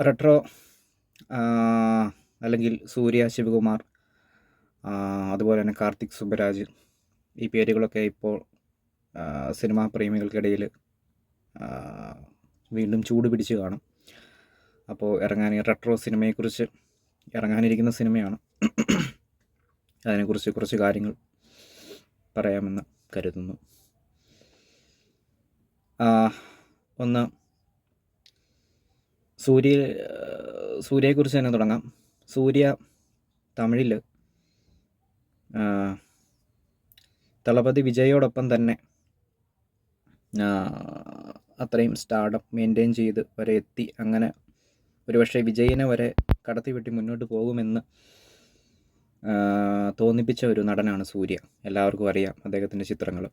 Retro അല്ലെങ്കിൽ സൂര്യ ശിവകുമാർ അതുപോലെ തന്നെ കാർത്തിക് സുബരാജ് ഈ പേരുകളൊക്കെ ഇപ്പോൾ സിനിമാ പ്രേമികൾക്കിടയിൽ വീണ്ടും ചൂട് പിടിച്ച് കാണും. അപ്പോൾ ഇറങ്ങാൻ റെട്രോ സിനിമയെക്കുറിച്ച് ഇറങ്ങാനിരിക്കുന്ന സിനിമയാണ്. അതിനെക്കുറിച്ച് കുറച്ച് കാര്യങ്ങൾ പറയാമെന്ന് കരുതുന്നു. ഒന്ന് സൂര്യ സൂര്യയെക്കുറിച്ച് തന്നെ തുടങ്ങാം. സൂര്യ തമിഴിൽ തളപതി വിജയോടൊപ്പം തന്നെ അത്രയും സ്റ്റാർഡം മെയിന്റെയിൻ ചെയ്ത് വരെ എത്തി. അങ്ങനെ ഒരുപക്ഷെ വിജയിനെ വരെ കടത്തി വെട്ടി മുന്നോട്ട് പോകുമെന്ന് തോന്നിപ്പിച്ച ഒരു നടനാണ് സൂര്യ. എല്ലാവർക്കും അറിയാം അദ്ദേഹത്തിന്റെ ചിത്രങ്ങൾ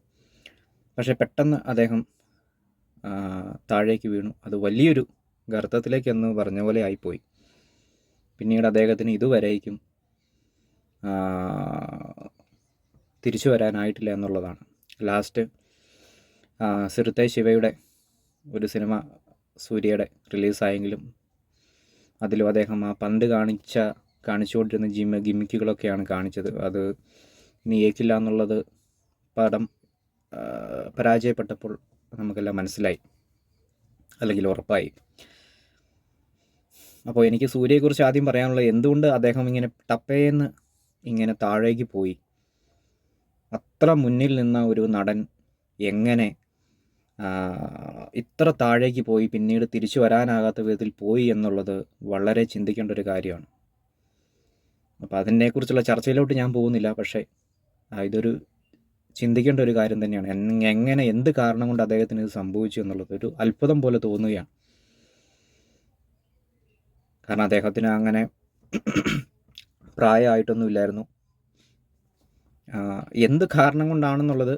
പക്ഷേ പെട്ടെന്ന് അദ്ദേഹം താഴേക്ക് വീണു. അത് വലിയൊരു ഗർത്തത്തിലേക്ക് എന്ന് പറഞ്ഞ പോലെ ആയിപ്പോയി. പിന്നീട് അദ്ദേഹത്തിന് ഇതുവരേക്കും തിരിച്ചു വരാനായിട്ടില്ല എന്നുള്ളതാണ്. ലാസ്റ്റ് സിറുത്തെ ശിവയുടെ ഒരു സിനിമ സൂര്യയുടെ റിലീസായെങ്കിലും അതിലും അദ്ദേഹം ആ പണ്ട് കാണിച്ച കാണിച്ചുകൊണ്ടിരുന്ന ജിമ്മ ഗിമ്മിക്കുകളൊക്കെയാണ് കാണിച്ചത്. അത് ഇനി എന്നുള്ളത് പടം പരാജയപ്പെട്ടപ്പോൾ നമുക്കെല്ലാം മനസ്സിലായി. അല്ലെങ്കിൽ ഉറപ്പായി. അപ്പോൾ എനിക്ക് സൂര്യയെക്കുറിച്ച് ആദ്യം പറയാനുള്ളത് എന്തുകൊണ്ട് അദ്ദേഹം ഇങ്ങനെ ടപ്പേന്ന് ഇങ്ങനെ താഴേക്ക് പോയി? അത്ര മുന്നിൽ നിന്ന ഒരു നടൻ എങ്ങനെ ഇത്ര താഴേക്ക് പോയി പിന്നീട് തിരിച്ചു വരാനാകാത്ത വിധത്തിൽ പോയി എന്നുള്ളത് വളരെ ചിന്തിക്കേണ്ട ഒരു കാര്യമാണ്. അപ്പോൾ അതിനെക്കുറിച്ചുള്ള ചർച്ചയിലോട്ട് ഞാൻ പോകുന്നില്ല പക്ഷേ ഇതൊരു ചിന്തിക്കേണ്ട ഒരു കാര്യം തന്നെയാണ്. എങ്ങനെ എന്ത് കാരണം കൊണ്ട് അദ്ദേഹത്തിന് ഇത് സംഭവിച്ചു എന്നുള്ളത് ഒരു അത്ഭുതം പോലെ തോന്നുകയാണ്. കാരണം അദ്ദേഹത്തിന് അങ്ങനെ പ്രായമായിട്ടൊന്നുമില്ലായിരുന്നു. എന്ത് കാരണം കൊണ്ടാണെന്നുള്ളത്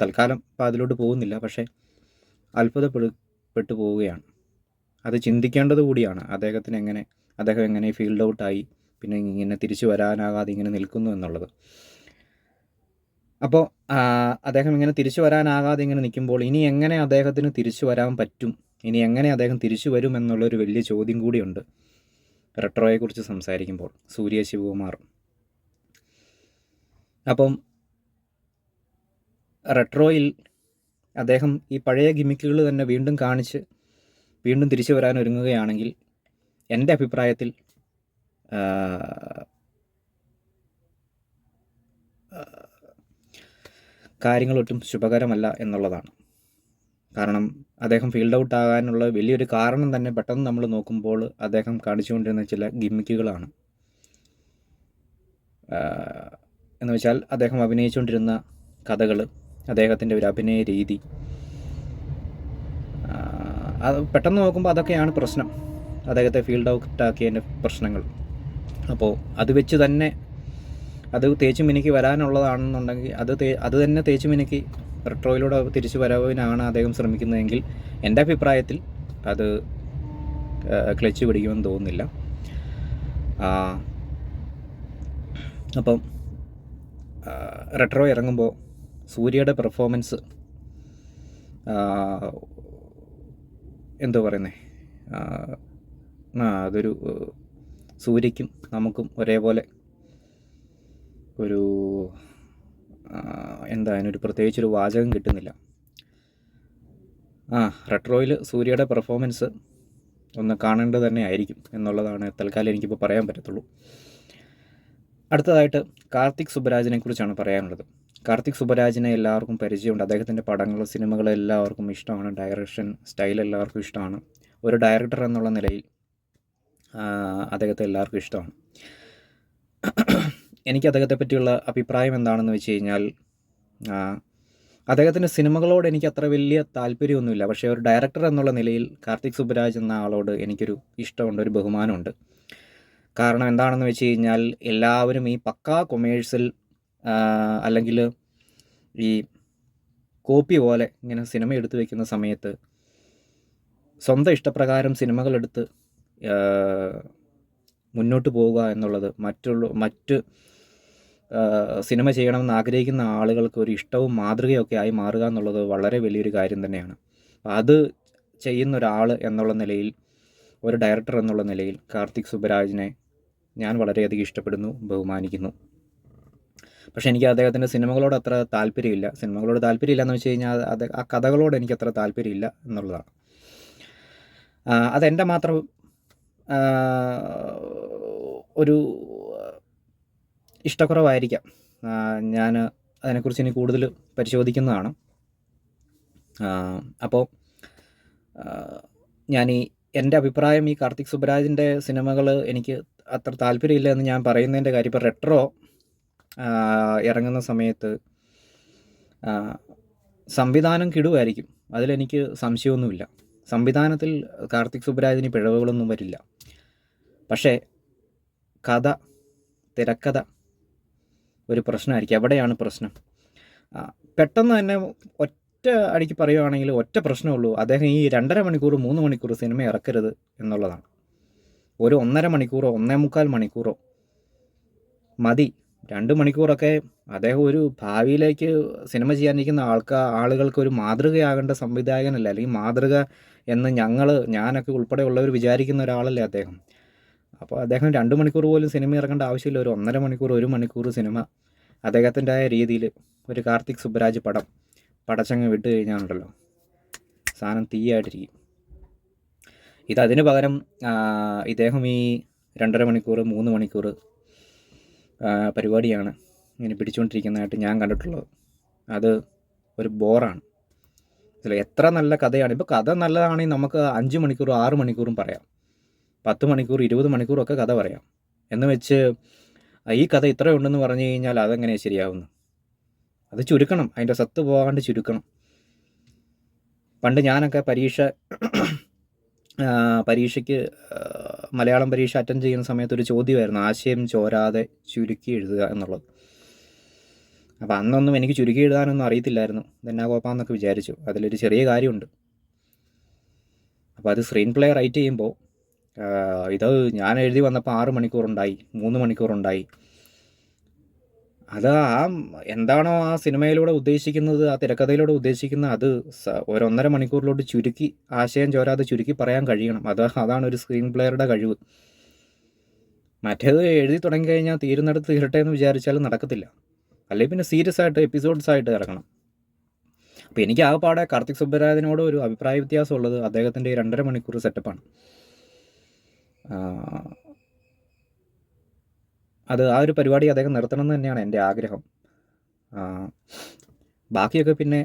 തൽക്കാലം ഇപ്പോൾ അതിലോട്ട് പോകുന്നില്ല. പക്ഷേ അത്ഭുതപ്പെട്ടു പോവുകയാണ്. അത് ചിന്തിക്കേണ്ടത് കൂടിയാണ്. അദ്ദേഹത്തിന് എങ്ങനെ അദ്ദേഹം എങ്ങനെ ഫീൽഡ് ഔട്ടായി പിന്നെ ഇങ്ങനെ തിരിച്ചു വരാനാകാതെ ഇങ്ങനെ നിൽക്കുന്നു എന്നുള്ളത്. അപ്പോൾ അദ്ദേഹം ഇങ്ങനെ തിരിച്ചു വരാനാകാതെ ഇങ്ങനെ നിൽക്കുമ്പോൾ ഇനി എങ്ങനെ അദ്ദേഹത്തിന് തിരിച്ചു വരാൻ പറ്റും? ഇനി എങ്ങനെ അദ്ദേഹം തിരിച്ചു വരുമെന്നുള്ളൊരു വലിയ ചോദ്യം കൂടിയുണ്ട്. റെട്രോയെക്കുറിച്ച് സംസാരിക്കുമ്പോൾ സൂര്യ ശിവകുമാർ. അപ്പം റെട്രോയിൽ അദ്ദേഹം ഈ പഴയ ഗിമിക്കുകൾ തന്നെ വീണ്ടും കാണിച്ച് വീണ്ടും തിരിച്ചു വരാൻ ഒരുങ്ങുകയാണെങ്കിൽ എന്റെ അഭിപ്രായത്തിൽ കാര്യങ്ങളൊട്ടും ശുഭകരമല്ല എന്നുള്ളതാണ്. കാരണം അദ്ദേഹം ഫീൽഡ് ഔട്ട് ആകാനുള്ള വലിയൊരു കാരണം തന്നെ പെട്ടെന്ന് നമ്മൾ നോക്കുമ്പോൾ അദ്ദേഹം കാണിച്ചുകൊണ്ടിരുന്ന ചില ഗിമ്മിക്കുകളാണ്. എന്ന് വെച്ചാൽ അദ്ദേഹം അഭിനയിച്ചുകൊണ്ടിരുന്ന കഥകൾ അദ്ദേഹത്തിന്റെ ഒരു അഭിനയ രീതി. അത് പെട്ടെന്ന് നോക്കുമ്പോൾ അതൊക്കെയാണ് പ്രശ്നം. അദ്ദേഹത്തെ ഫീൽഡ് ഔട്ട് ആക്കിയതിന്റെ പ്രശ്നങ്ങൾ. അപ്പോൾ അത് വെച്ച് തന്നെ അത് തേച്ച് മിനുക്കി വരാനുള്ളതാണെന്നുണ്ടെങ്കിൽ അത് തേ അത് തന്നെ തേച്ച് മിനുക്കി റെട്രോയിലൂടെ തിരിച്ചു വരവിനാണ് അദ്ദേഹം ശ്രമിക്കുന്നതെങ്കിൽ എന്റെ അഭിപ്രായത്തിൽ അത് ക്ലച്ച് പിടിക്കുമെന്ന് തോന്നുന്നില്ല. അപ്പം റെട്രോ ഇറങ്ങുമ്പോൾ സൂര്യയുടെ പെർഫോമൻസ് എന്തോ പറയുന്നേ? അതൊരു സൂര്യക്കും നമുക്കും ഒരേപോലെ ഒരു എന്താ അതിനൊരു പ്രത്യേകിച്ചൊരു വാചകം കിട്ടുന്നില്ല. ആ റെട്രോയിൽ സൂര്യയുടെ പെർഫോമൻസ് ഒന്ന് കാണേണ്ടത് തന്നെ ആയിരിക്കും എന്നുള്ളതാണ് തൽക്കാലം എനിക്കിപ്പോൾ പറയാൻ പറ്റത്തുള്ളൂ. അടുത്തതായിട്ട് കാർത്തിക് സുബരാജിനെ കുറിച്ചാണ് പറയാനുള്ളത്. കാർത്തിക് സുബരാജിനെ എല്ലാവർക്കും പരിചയമുണ്ട്. അദ്ദേഹത്തിന്റെ പടങ്ങൾ സിനിമകൾ എല്ലാവർക്കും ഇഷ്ടമാണ്. ഡയറക്ഷൻ സ്റ്റൈൽ എല്ലാവർക്കും ഇഷ്ടമാണ്. ഒരു ഡയറക്ടർ എന്നുള്ള നിലയിൽ അദ്ദേഹത്തെ എല്ലാവർക്കും ഇഷ്ടമാണ്. എനിക്ക് അദ്ദേഹത്തെ പറ്റിയുള്ള അഭിപ്രായം എന്താണെന്ന് വെച്ച് കഴിഞ്ഞാൽ അദ്ദേഹത്തിന്റെ സിനിമകളോട് എനിക്ക് അത്ര വലിയ താല്പര്യമൊന്നുമില്ല. പക്ഷേ ഒരു ഡയറക്ടർ എന്നുള്ള നിലയിൽ കാർത്തിക് സുബ്രാജ് എന്ന ആളോട് എനിക്കൊരു ഇഷ്ടമുണ്ട് ഒരു ബഹുമാനമുണ്ട്. കാരണം എന്താണെന്ന് വെച്ച് കഴിഞ്ഞാൽ എല്ലാവരും ഈ പക്കാ കൊമേഴ്സ്യൽ അല്ലെങ്കിൽ ഈ കോപ്പി പോലെ ഇങ്ങനെ സിനിമ എടുത്തു വയ്ക്കുന്ന സമയത്ത് സ്വന്തം ഇഷ്ടപ്രകാരം സിനിമകളെടുത്ത് മുന്നോട്ട് പോവുക എന്നുള്ളത് മറ്റുള്ള മറ്റ് സിനിമ ചെയ്യണമെന്ന് ആഗ്രഹിക്കുന്ന ആളുകൾക്ക് ഒരു ഇഷ്ടവും മാതൃകയൊക്കെ ആയി മാറുക എന്നുള്ളത് വളരെ വലിയൊരു കാര്യം തന്നെയാണ്. അത് ചെയ്യുന്ന ഒരാൾ എന്നുള്ള നിലയിൽ ഒരു ഡയറക്ടർ എന്നുള്ള നിലയിൽ കാർത്തിക് സുബരാജിനെ ഞാൻ വളരെയധികം ഇഷ്ടപ്പെടുന്നു ബഹുമാനിക്കുന്നു. പക്ഷേ എനിക്ക് അദ്ദേഹത്തിന്റെ സിനിമകളോട് അത്ര താല്പര്യമില്ല. സിനിമകളോട് താല്പര്യമില്ല എന്ന് വെച്ച് കഴിഞ്ഞാൽ അത് ആ കഥകളോട് എനിക്ക് അത്ര താല്പര്യമില്ല എന്നുള്ളതാണ്. അതെന്റെ മാത്രം ഒരു ഇഷ്ടക്കുറവായിരിക്കാം. ഞാൻ അതിനെക്കുറിച്ച് ഇനി കൂടുതൽ പരിശോധിക്കുന്നതാണ്. അപ്പോൾ ഞാൻ ഈ എന്റെ അഭിപ്രായം ഈ കാർത്തിക് സുബരാജിന്റെ സിനിമകൾ എനിക്ക് അത്ര താല്പര്യമില്ല എന്ന് ഞാൻ പറയുന്നതിന്റെ കാര്യം ഇപ്പോൾ റെട്രോ ഇറങ്ങുന്ന സമയത്ത് സംവിധാനം കിടുവായിരിക്കും. അതിലെനിക്ക് സംശയമൊന്നുമില്ല. സംവിധാനത്തിൽ കാർത്തിക് സുബ്രാജിന് പിഴവുകളൊന്നും വരില്ല. പക്ഷേ കഥ തിരക്കഥ ഒരു പ്രശ്നമായിരിക്കും. എവിടെയാണ് പ്രശ്നം. പെട്ടെന്ന് തന്നെ ഒറ്റ അടിക്ക് പറയുവാണെങ്കിൽ ഒറ്റ പ്രശ്നമുള്ളൂ അദ്ദേഹം ഈ രണ്ടര മണിക്കൂർ മൂന്ന് മണിക്കൂർ സിനിമ ഇറക്കരുത് എന്നുള്ളതാണ്. ഒരു ഒന്നര മണിക്കൂറോ ഒന്നേ മുക്കാൽ മണിക്കൂറോ മതി. രണ്ട് മണിക്കൂറൊക്കെ അദ്ദേഹം ഒരു ഭാവിയിലേക്ക് സിനിമ ചെയ്യാനിരിക്കുന്ന ആൾക്കാ ആളുകൾക്ക് ഒരു മാതൃകയാകേണ്ട സംവിധായകനല്ല അല്ലെങ്കിൽ മാതൃക എന്ന് ഞങ്ങൾ ഞാനൊക്കെ ഉൾപ്പെടെയുള്ളവർ വിചാരിക്കുന്ന ഒരാളല്ലേ അദ്ദേഹം. അപ്പോൾ അദ്ദേഹം രണ്ട് മണിക്കൂർ പോലും സിനിമ ഇറക്കേണ്ട ആവശ്യമില്ല. ഒരു ഒന്നര മണിക്കൂർ ഒരു മണിക്കൂർ സിനിമ. അദ്ദേഹത്തിന്റെ രീതിയിൽ ഒരു കാർത്തിക് സുബ്രാജ് പടം പടച്ചങ്ങ് വിട്ട് കഴിഞ്ഞാലുണ്ടല്ലോ. സാധനം തീയായിട്ടിരിക്കും. ഇതതിന് പകരം ഇദ്ദേഹം ഈ രണ്ടര മണിക്കൂർ മൂന്ന് മണിക്കൂർ പരിപാടിയാണ് ഇങ്ങനെ പിടിച്ചുകൊണ്ടിരിക്കുന്നതായിട്ട് ഞാൻ കണ്ടിട്ടുള്ളത്. അത് ഒരു ബോറാണ്. ഇതിൽ എത്ര നല്ല കഥയാണ്. ഇപ്പോൾ കഥ നല്ലതാണെങ്കിൽ നമുക്ക് അഞ്ച് മണിക്കൂറും ആറ് മണിക്കൂറും പറയാം. പത്ത് മണിക്കൂർ ഇരുപത് മണിക്കൂറൊക്കെ കഥ പറയാം. എന്ന് വെച്ച് ഈ കഥ ഇത്ര ഉണ്ടെന്ന് പറഞ്ഞു കഴിഞ്ഞാൽ അതെങ്ങനെ ശരിയാവുന്നു? അത് ചുരുക്കണം. അതിന്റെ സത്ത് പോകാണ്ട് ചുരുക്കണം. പണ്ട് ഞാനൊക്കെ പരീക്ഷ പരീക്ഷയ്ക്ക് മലയാളം പരീക്ഷ അറ്റൻഡ് ചെയ്യുന്ന സമയത്ത് ഒരു ചോദ്യമായിരുന്നു. ആശയം ചോരാതെ ചുരുക്കി എഴുതുക എന്നുള്ളത്. അപ്പോൾ അന്നൊന്നും എനിക്ക് ചുരുക്കി എഴുതാനൊന്നും അറിയത്തില്ലായിരുന്നു. ഇതെന്നാ കോപ്പാന്നൊക്കെ വിചാരിച്ചു. അതിലൊരു ചെറിയ കാര്യമുണ്ട്. അപ്പോൾ അത് സ്ക്രീൻ പ്ലേ റൈറ്റ് ചെയ്യുമ്പോൾ ഇത് ഞാൻ എഴുതി വന്നപ്പോൾ ആറ് മണിക്കൂറുണ്ടായി മൂന്ന് മണിക്കൂറുണ്ടായി. അത് ആ എന്താണോ ആ സിനിമയിലൂടെ ഉദ്ദേശിക്കുന്നത് ആ തിരക്കഥയിലൂടെ ഉദ്ദേശിക്കുന്നത് അത് ഒരൊന്നര മണിക്കൂറിലോട്ട് ചുരുക്കി ആശയം ചോരാതെ ചുരുക്കി പറയാൻ കഴിയണം. അത് അതാണ് ഒരു സ്ക്രീൻ പ്ലേയറുടെ കഴിവ്. മറ്റേത് എഴുതി തുടങ്ങി കഴിഞ്ഞാൽ തീരുന്നിടത്ത് തീരട്ടെ എന്ന് വിചാരിച്ചാലും നടക്കത്തില്ല. അല്ലെങ്കിൽ പിന്നെ സീരിയസ് ആയിട്ട് എപ്പിസോഡ്സ് ആയിട്ട് ഇറക്കണം അപ്പോൾ എനിക്ക് ആ പാടെ കാർത്തിക് സുബ്ബരാജനോട് ഒരു അഭിപ്രായ വ്യത്യാസം ഉള്ളത് അദ്ദേഹത്തിന്റെ രണ്ടര മണിക്കൂർ സെറ്റപ്പാണ് അത് ആ ഒരു പരിപാടി അദ്ദേഹം നിർത്തണം എന്ന് തന്നെയാണ് എന്റെ ആഗ്രഹം. ബാക്കിയൊക്കെ പിന്നെ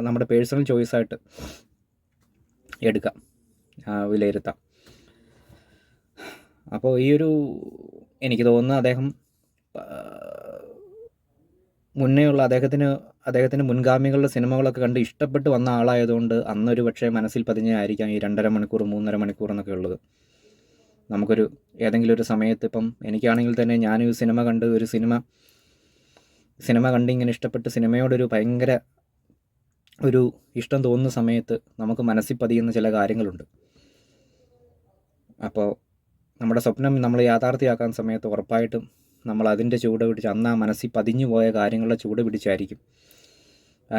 നമ്മുടെ പേഴ്സണൽ ചോയ്സായിട്ട് എടുക്കാം. വിലയിരുത്താം. അപ്പോൾ ഈ ഒരു എനിക്ക് തോന്നുന്നു അദ്ദേഹം മുന്നേയുള്ള അദ്ദേഹത്തിന് അദ്ദേഹത്തിന്റെ മുൻഗാമികളുടെ സിനിമകളൊക്കെ കണ്ട് ഇഷ്ടപ്പെട്ട് വന്ന ആളായതുകൊണ്ട് അന്നൊരു പക്ഷേ മനസ്സിൽ പതിഞ്ഞായിരിക്കാം ഈ രണ്ടര മണിക്കൂർ മൂന്നര മണിക്കൂർ എന്നൊക്കെ ഉള്ളത്. നമുക്കൊരു ഏതെങ്കിലും ഒരു സമയത്ത് ഇപ്പം എനിക്കാണെങ്കിൽ തന്നെ ഞാനൊരു സിനിമ കണ്ട് ഒരു സിനിമ സിനിമ കണ്ട് ഇങ്ങനെ ഇഷ്ടപ്പെട്ട് സിനിമയോടൊരു ഭയങ്കര ഒരു ഇഷ്ടം തോന്നുന്ന സമയത്ത് നമുക്ക് മനസ്സിൽ പതിയുന്ന ചില കാര്യങ്ങളുണ്ട്. അപ്പോൾ നമ്മുടെ സ്വപ്നം നമ്മൾ യാഥാർത്ഥ്യമാക്കാൻ സമയത്ത് ഉറപ്പായിട്ടും നമ്മൾ അതിന്റെ ചൂട് പിടിച്ച് അന്ന് ആ മനസ്സിൽ പതിഞ്ഞു പോയ കാര്യങ്ങളുടെ ചൂട് പിടിച്ചായിരിക്കും.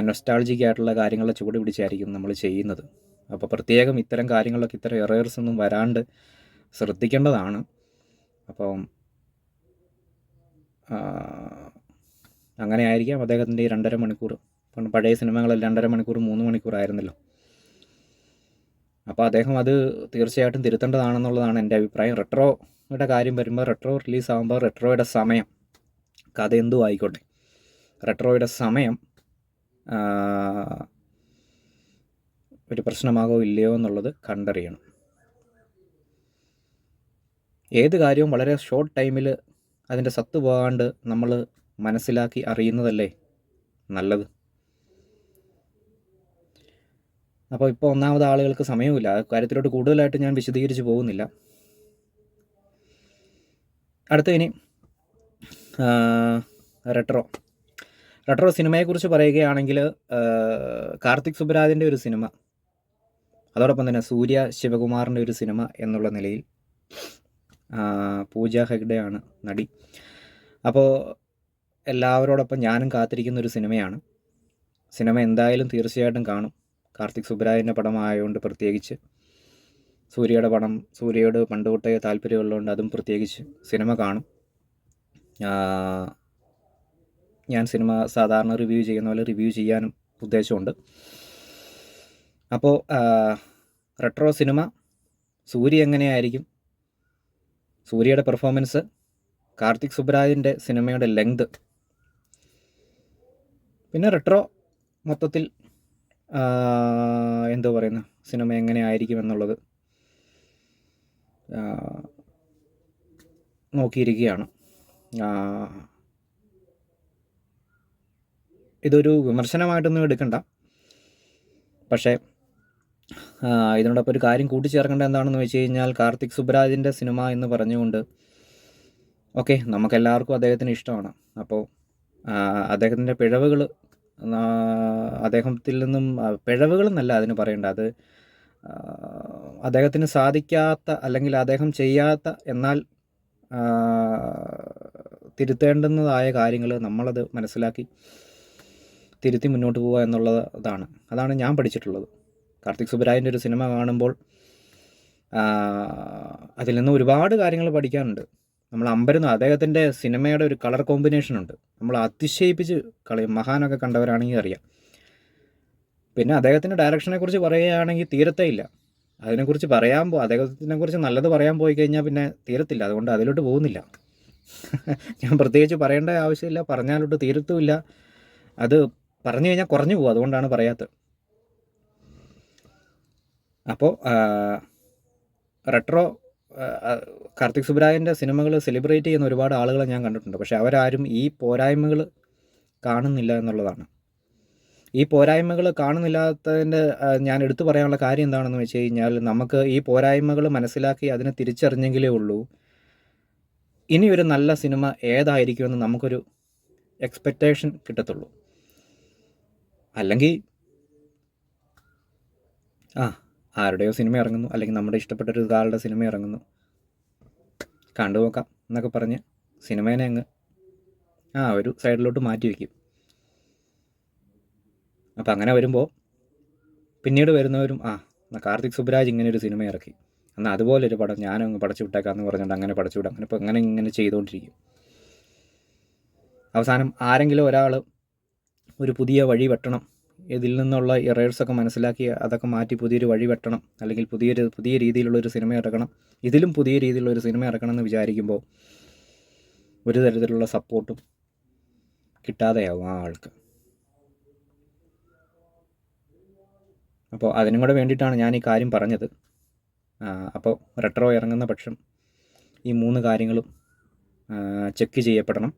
നൊസ്റ്റാൾജിക് ആയിട്ടുള്ള കാര്യങ്ങളുടെ ചൂട് പിടിച്ചായിരിക്കും നമ്മൾ ചെയ്യുന്നത്. അപ്പോൾ പ്രത്യേകം ഇത്തരം കാര്യങ്ങളൊക്കെ ഇത്തരം എറേഴ്സ് ഒന്നും വരാണ്ട് ശ്രദ്ധിക്കേണ്ടതാണ്. അപ്പം അങ്ങനെ ആയിരിക്കാം അദ്ദേഹത്തിന്റെ ഈ രണ്ടര മണിക്കൂർ. പഴയ സിനിമകളിൽ രണ്ടര മണിക്കൂർ മൂന്ന് മണിക്കൂർ ആയിരുന്നല്ലോ. അപ്പോൾ അദ്ദേഹം അത് തീർച്ചയായിട്ടും തിരുത്തേണ്ടതാണെന്നുള്ളതാണ് എന്റെ അഭിപ്രായം. റെട്രോയുടെ കാര്യം വരുമ്പോൾ റെട്രോ റിലീസ് ആകുമ്പോൾ റെട്രോയുടെ സമയം. കഥ എന്തും ആയിക്കോട്ടെ. റെട്രോയുടെ സമയം ഒരു പ്രശ്നമാകോ ഇല്ലയോ എന്നുള്ളത് കണ്ടറിയണം. ഏത് കാര്യവും വളരെ ഷോർട്ട് ടൈമിൽ അതിന്റെ സത്ത് പോകാണ്ട് നമ്മൾ മനസ്സിലാക്കി അറിയുന്നതല്ലേ നല്ലത്? അപ്പോൾ ഇപ്പോൾ ഒന്നാമത് ആളുകൾക്ക് സമയമില്ല കാര്യത്തിലോട്ട് കൂടുതലായിട്ട് ഞാൻ വിശദീകരിച്ച് പോകുന്നില്ല. അടുത്ത ഇനി റെട്രോ. റെട്രോ സിനിമയെക്കുറിച്ച് പറയുകയാണെങ്കിൽ കാർത്തിക് സുബരാജിന്റെ ഒരു സിനിമ അതോടൊപ്പം തന്നെ സൂര്യ ശിവകുമാറിന്റെ ഒരു സിനിമ എന്നുള്ള നിലയിൽ പൂജ ഹെഗ്ഡെയാണ് നടി. അപ്പോൾ എല്ലാവരോടൊപ്പം ഞാനും കാത്തിരിക്കുന്ന ഒരു സിനിമയാണ്. സിനിമ എന്തായാലും തീർച്ചയായിട്ടും കാണും. കാർത്തിക് സുബ്രാജിന്റെ പടമായതുകൊണ്ട് പ്രത്യേകിച്ച്. സൂര്യയുടെ പടം സൂര്യയോട് പണ്ട് തൊട്ടേ താല്പര്യമുള്ളതുകൊണ്ട് അതും പ്രത്യേകിച്ച് സിനിമ കാണും. ഞാൻ സിനിമ സാധാരണ റിവ്യൂ ചെയ്യുന്ന പോലെ റിവ്യൂ ചെയ്യാനും ഉദ്ദേശമുണ്ട്. അപ്പോൾ റെട്രോ സിനിമ സൂര്യ എങ്ങനെയായിരിക്കും? സൂര്യയുടെ പെർഫോമൻസ് കാർത്തിക് സുബ്രാജിന്റെ സിനിമയുടെ ലെങ്ത്. പിന്നെ റെട്രോ മൊത്തത്തിൽ എന്തോ പറയുന്ന സിനിമ എങ്ങനെയായിരിക്കും എന്നുള്ളത്. നോക്കിയിരിക്കുകയാണ്. ഇതൊരു വിമർശനമായിട്ടൊന്നും എടുക്കണ്ട. പക്ഷേ ഇതിനോടൊപ്പം ഒരു കാര്യം കൂട്ടിച്ചേർക്കേണ്ട എന്താണെന്ന് വെച്ച് കഴിഞ്ഞാൽ കാർത്തിക് സുബ്രാജിന്റെ സിനിമ എന്ന് പറഞ്ഞുകൊണ്ട് ഓക്കെ നമുക്കെല്ലാവർക്കും അദ്ദേഹത്തിന് ഇഷ്ടമാണ്. അപ്പോൾ അദ്ദേഹത്തിന്റെ പിഴവുകൾ അദ്ദേഹത്തിൽ നിന്നും പിഴവുകൾ എന്നല്ല അതിന് പറയേണ്ട അത് അദ്ദേഹത്തിന് സാധിക്കാത്ത അല്ലെങ്കിൽ അദ്ദേഹം ചെയ്യാത്ത എന്നാൽ തിരുത്തേണ്ടുന്നതായ കാര്യങ്ങൾ നമ്മളത് മനസ്സിലാക്കി തിരുത്തി മുന്നോട്ട് പോവുക എന്നുള്ളതാണ്. അതാണ് അതാണ് ഞാൻ പഠിച്ചിട്ടുള്ളത്. കാർത്തിക് സുബരായന്റെ ഒരു സിനിമ കാണുമ്പോൾ അതിൽ നിന്ന് ഒരുപാട് കാര്യങ്ങൾ പഠിക്കാനുണ്ട്. നമ്മൾ അമ്പരുന്ന അദ്ദേഹത്തിന്റെ സിനിമയുടെ ഒരു കളർ കോമ്പിനേഷൻ ഉണ്ട് നമ്മൾ അതിശയിപ്പിച്ച് കളയും. മഹാനൊക്കെ കണ്ടവരാണെങ്കിൽ അറിയാം. പിന്നെ അദ്ദേഹത്തിന്റെ ഡയറക്ഷനെ കുറിച്ച് പറയുകയാണെങ്കിൽ തീരത്തേ ഇല്ല. അതിനെക്കുറിച്ച് പറയാൻ പോ അദ്ദേഹത്തിനെ കുറിച്ച് നല്ലത് പറയാൻ പോയി കഴിഞ്ഞാൽ പിന്നെ തീരത്തില്ല. അതുകൊണ്ട് അതിലോട്ട് പോകുന്നില്ല. ഞാൻ പ്രത്യേകിച്ച് പറയേണ്ട ആവശ്യമില്ല. പറഞ്ഞാലോട്ട് തീരത്തുമില്ല. അത് പറഞ്ഞു കഴിഞ്ഞാൽ കുറഞ്ഞു പോകും. അതുകൊണ്ടാണ് പറയാത്തത്. അപ്പോൾ റെട്രോ കാർത്തിക് സുബ്രായന്റെ സിനിമകൾ സെലിബ്രേറ്റ് ചെയ്യുന്ന ഒരുപാട് ആളുകളെ ഞാൻ കണ്ടിട്ടുണ്ട്. പക്ഷേ അവരാരും ഈ പോരായ്മകൾ കാണുന്നില്ല എന്നുള്ളതാണ്. ഈ പോരായ്മകൾ കാണുന്നില്ലാത്തതിന്റെ ഞാൻ എടുത്തു പറയാനുള്ള കാര്യം എന്താണെന്ന് വെച്ച് കഴിഞ്ഞാൽ നമുക്ക് ഈ പോരായ്മകൾ മനസ്സിലാക്കി അതിനെ തിരിച്ചറിഞ്ഞെങ്കിലേ ഉള്ളൂ. ഇനി ഒരു നല്ല സിനിമ ഏതായിരിക്കുമെന്ന് നമുക്കൊരു എക്സ്പെക്റ്റേഷൻ കിട്ടത്തുള്ളൂ. അല്ലെങ്കിൽ ആ ആരുടെയോ സിനിമ ഇറങ്ങുന്നു. അല്ലെങ്കിൽ നമ്മുടെ ഇഷ്ടപ്പെട്ട ഒരു ഒരാളുടെ സിനിമ ഇറങ്ങുന്നു. കണ്ടുപോക്കാം എന്നൊക്കെ പറഞ്ഞ് സിനിമേനെ അങ്ങ് ആ ഒരു സൈഡിലോട്ട് മാറ്റി വയ്ക്കും. അപ്പം അങ്ങനെ വരുമ്പോൾ പിന്നീട് വരുന്നവരും ആ എന്നാൽ കാർത്തിക് സുബ്രാജ് ഇങ്ങനെ ഒരു സിനിമ ഇറക്കി. എന്നാൽ അതുപോലൊരു പടം ഞാനും അങ്ങ് പടച്ചു വിട്ടേക്കാന്ന് പറഞ്ഞുകൊണ്ട് അങ്ങനെ പടച്ചു വിടാം. അങ്ങനെ ഇപ്പോൾ അങ്ങനെ ഇങ്ങനെ ചെയ്തുകൊണ്ടിരിക്കും അവസാനം ആരെങ്കിലും ഒരാൾ ഒരു പുതിയ വഴി വെട്ടണം. ഇതിൽ നിന്നുള്ള ഇറേഴ്സൊക്കെ മനസ്സിലാക്കി അതൊക്കെ മാറ്റി പുതിയൊരു വഴി വെട്ടണം. അല്ലെങ്കിൽ പുതിയൊരു പുതിയ രീതിയിലുള്ള ഒരു സിനിമ ഇറക്കണം. ഇതിലും പുതിയ രീതിയിലുള്ള ഒരു സിനിമ ഇറക്കണം എന്ന് വിചാരിക്കുമ്പോൾ ഒരു തരത്തിലുള്ള സപ്പോർട്ടും കിട്ടാതെയാവും ആ ആൾക്ക്. അപ്പോൾ അതിനും കൂടെ വേണ്ടിയിട്ടാണ് ഞാൻ ഈ കാര്യം പറഞ്ഞത്. അപ്പോൾ റെട്രോ ഇറങ്ങുന്ന പക്ഷം ഈ മൂന്ന് കാര്യങ്ങളും ചെക്ക് ചെയ്യപ്പെടണം.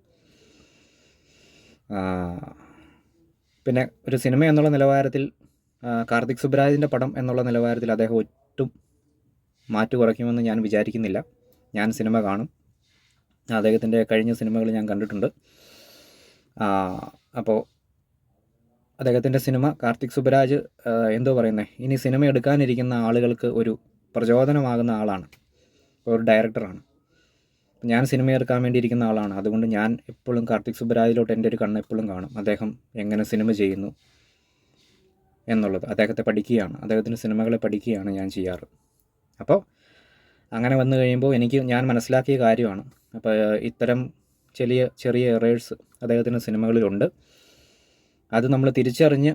പിന്നെ ഒരു സിനിമ എന്നുള്ള നിലവാരത്തിൽ കാർത്തിക് സുബ്രാജിന്റെ പടം എന്നുള്ള നിലവാരത്തിൽ അദ്ദേഹം ഒട്ടും മാറ്റു കുറയ്ക്കുമെന്ന് ഞാൻ വിചാരിക്കുന്നില്ല. ഞാൻ സിനിമ കാണും. അദ്ദേഹത്തിന്റെ കഴിഞ്ഞ സിനിമകൾ ഞാൻ കണ്ടിട്ടുണ്ട്. അപ്പോൾ അദ്ദേഹത്തിന്റെ സിനിമ കാർത്തിക് സുബരാജ് എന്തോ പറയുന്നത് ഇനി സിനിമ എടുക്കാനിരിക്കുന്ന ആളുകൾക്ക് ഒരു പ്രചോദനമാകുന്ന ആളാണ്. ഒരു ഡയറക്ടറാണ്. ഞാൻ സിനിമ എടുക്കാൻ വേണ്ടിയിരിക്കുന്ന ആളാണ്. അതുകൊണ്ട് ഞാൻ എപ്പോഴും കാർത്തിക് സുബരാജിലോട്ട് എന്റെ ഒരു കണ്ണ് എപ്പോഴും കാണും. അദ്ദേഹം എങ്ങനെ സിനിമ ചെയ്യുന്നു എന്നുള്ളത്. അദ്ദേഹത്തെ പഠിക്കുകയാണ്. അദ്ദേഹത്തിന്റെ സിനിമകളെ പഠിക്കുകയാണ് ഞാൻ ചെയ്യാറ്. അപ്പോൾ അങ്ങനെ വന്നു കഴിയുമ്പോൾ എനിക്ക് ഞാൻ മനസ്സിലാക്കിയ കാര്യമാണ്. അപ്പോൾ ഇത്തരം ചെറിയ ചെറിയ എറേഴ്സ് അദ്ദേഹത്തിന്റെ സിനിമകളിലുണ്ട്. അത് നമ്മൾ തിരിച്ചറിഞ്ഞ്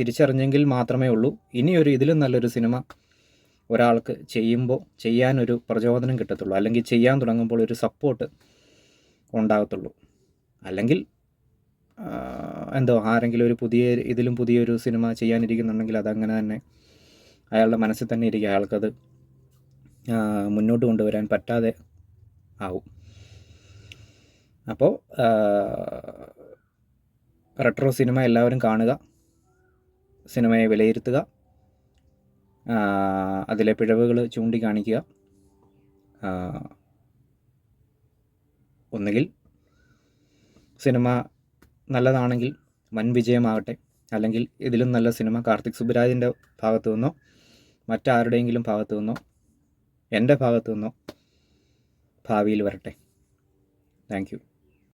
തിരിച്ചറിഞ്ഞെങ്കിൽ മാത്രമേ ഉള്ളൂ. ഇനിയൊരു ഇതിലും നല്ലൊരു സിനിമ ഒരാൾക്ക് ചെയ്യുമ്പോൾ ചെയ്യാനൊരു പ്രചോദനം കിട്ടത്തുള്ളൂ. അല്ലെങ്കിൽ ചെയ്യാൻ തുടങ്ങുമ്പോൾ ഒരു സപ്പോർട്ട് ഉണ്ടാകത്തുള്ളൂ. അല്ലെങ്കിൽ എന്തോ ആരെങ്കിലും ഒരു പുതിയ ഇതിലും പുതിയൊരു സിനിമ ചെയ്യാനിരിക്കുന്നുണ്ടെങ്കിൽ അതങ്ങനെ തന്നെ അയാളുടെ മനസ്സിൽ തന്നെ ഇരിക്കും. അയാൾക്കത് മുന്നോട്ട് കൊണ്ടുവരാൻ പറ്റാതെ ആവും. അപ്പോൾ റെട്രോ സിനിമ എല്ലാവരും കാണുക. സിനിമയെ വിലയിരുത്തുക. അതിലെ പിഴവുകൾ ചൂണ്ടിക്കാണിക്കുക. ഒന്നുകിൽ സിനിമ നല്ലതാണെങ്കിൽ വൻ വിജയമാകട്ടെ. അല്ലെങ്കിൽ ഇതിലും നല്ല സിനിമ കാർത്തിക് സുബ്രാജിന്റെ ഭാഗത്തു നിന്നോ മറ്റാരുടെയെങ്കിലും ഭാഗത്തു നിന്നോ എന്റെ ഭാഗത്തു നിന്നോ ഭാവിയിൽ വരട്ടെ. താങ്ക്